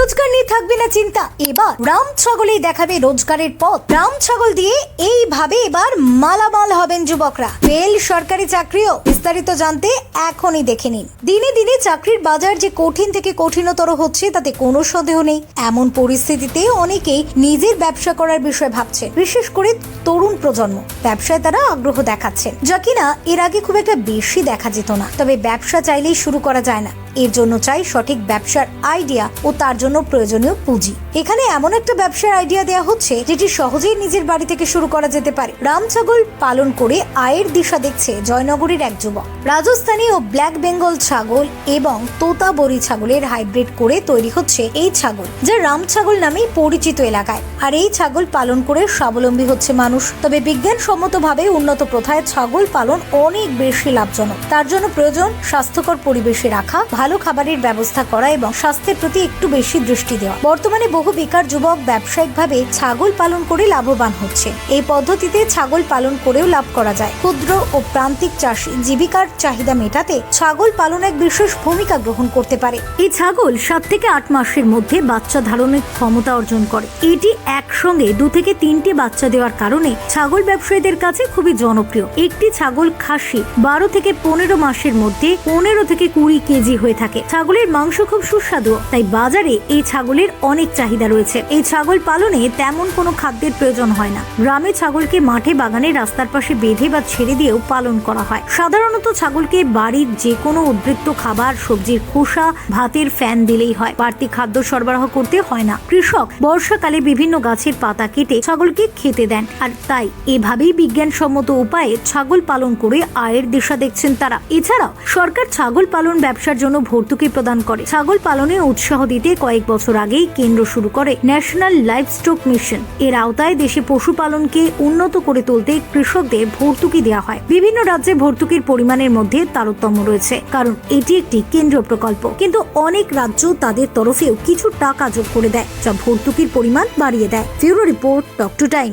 রোজগার নিয়ে থাকবে না চিন্তা। এবার রাম ছাগলেই দেখাবে রোজগারের পথ। রাম ছাগল দিয়ে এইভাবে এবার মালামাল হবেন যুবকরা। বেল সরকারি চাকরিও। বিস্তারিত জানতে এখনই দেখে নিন। দিনে দিনে চাকরির বাজার যে কঠিন থেকে কঠিনতর হচ্ছে, তাতে কোনো সন্দেহ নেই। এমন পরিস্থিতিতে অনেকেই নিজের ব্যবসা করার বিষয়ে ভাবছে বিশেষ করে তরুণ প্রজন্ম। ব্যবসায় তারা আগ্রহ দেখাচ্ছেন, যা কিনা এর আগে খুব একটা বেশি দেখা যেত না। তবে ব্যবসা চাইলেই শুরু করা যায় না। এর জন্য চাই সঠিক ব্যবসার আইডিয়া ও তার জন্য প্রয়োজনীয় পুঁজি। এখানে এমন একটা ব্যবসার আইডিয়া দেওয়া হচ্ছে, যেটি সহজেই নিজের বাড়ি থেকে শুরু করা যেতে পারে। রাম ছাগল পালন করে আয়ের দিশা দেখছে জয়নগরের এক যুবক। রাজস্থানী ও ব্ল্যাক বেঙ্গল ছাগল এবং তোতাবরি ছাগলের হাইব্রিড করে তৈরি হচ্ছে এই ছাগল, যা রাম ছাগল নামেই পরিচিত এলাকায়। আর এই ছাগল পালন করে স্বাবলম্বী হচ্ছে মানুষ। তবে বিজ্ঞানসম্মতভাবে উন্নত প্রথায় ছাগল পালন অনেক বেশি লাভজনক। তার জন্য প্রয়োজন স্বাস্থ্যকর পরিবেশে রাখা, ভালো খাবারের ব্যবস্থা করা এবং স্বাস্থ্যের প্রতি একটু বেশি দৃষ্টি দেওয়া। বর্তমানে বহু বেকার যুবক ব্যবসায়িকভাবে ছাগল পালন করে লাভবান হচ্ছে। এই পদ্ধতিতে ছাগল পালন করেও লাভ করা যায়। ক্ষুদ্র ও প্রান্তিক চাষী জীবিকার চাহিদা মেটাতে ছাগল পালন এক বিশেষ ভূমিকা গ্রহণ করতে পারে। এই ছাগল সাত থেকে আট মাসের মধ্যে বাচ্চা ধারণের ক্ষমতা অর্জন করে। এটি একসঙ্গে দু থেকে তিনটি বাচ্চা দেওয়ার কারণে ছাগল ব্যবসায়ীদের কাছে খুবই জনপ্রিয়। একটি ছাগল খাসি বারো থেকে পনেরো মাসের মধ্যে পনেরো থেকে কুড়ি কেজি হয়ে থাকে। ছাগলের মাংস খুব সুস্বাদু, তাই বাজারে এই ছাগলের অনেক চাহিদা রয়েছে। এই ছাগল পালনে তেমন কোনো খাদ্যের প্রয়োজন হয় না। গ্রামে ছাগলকে মাঠে বাগানে রাস্তার পাশে বেঁধে বা ছেড়ে দিয়েও পালন করা হয়। সাধারণত ছাগলকে বাড়ির যে কোনো উদ্বৃত্ত খাবার, সবজির খোসা, ভাতের ফ্যান দিলেই হয়। বাড়তি খাদ্য সরবরাহ করতে হয় না। কৃষক বর্ষাকালে বিভিন্ন গাছের পাতা কেটে ছাগলকে খেতে দেন। আর তাই এভাবেই বিজ্ঞানসম্মত উপায়ে ছাগল পালন করে আয়ের দিশা দেখছেন তারা। এছাড়াও সরকার ছাগল পালন ব্যবসার জন্য ভর্তুকি প্রদান করে। ছাগল পালনে উৎসাহ দিতে কয়েক বছর আগেই কেন্দ্র শুরু করে ন্যাশনাল লাইফ স্টক মিশন। এর আওতায় দেশে পশুপালনকে উন্নত করে তুলতে কৃষকদের ভর্তুকি দেওয়া হয়। বিভিন্ন রাজ্যে ভর্তুকির পরিমাণের মধ্যে তারতম্য রয়েছে, কারণ এটি একটি কেন্দ্রীয় প্রকল্প। কিন্তু অনেক রাজ্য তাদের তরফেও কিছু টাকা যোগ করে দেয়, যা ভর্তুকির পরিমাণ বাড়িয়ে দেয়। ফিউরো রিপোর্ট টক টু টাইম।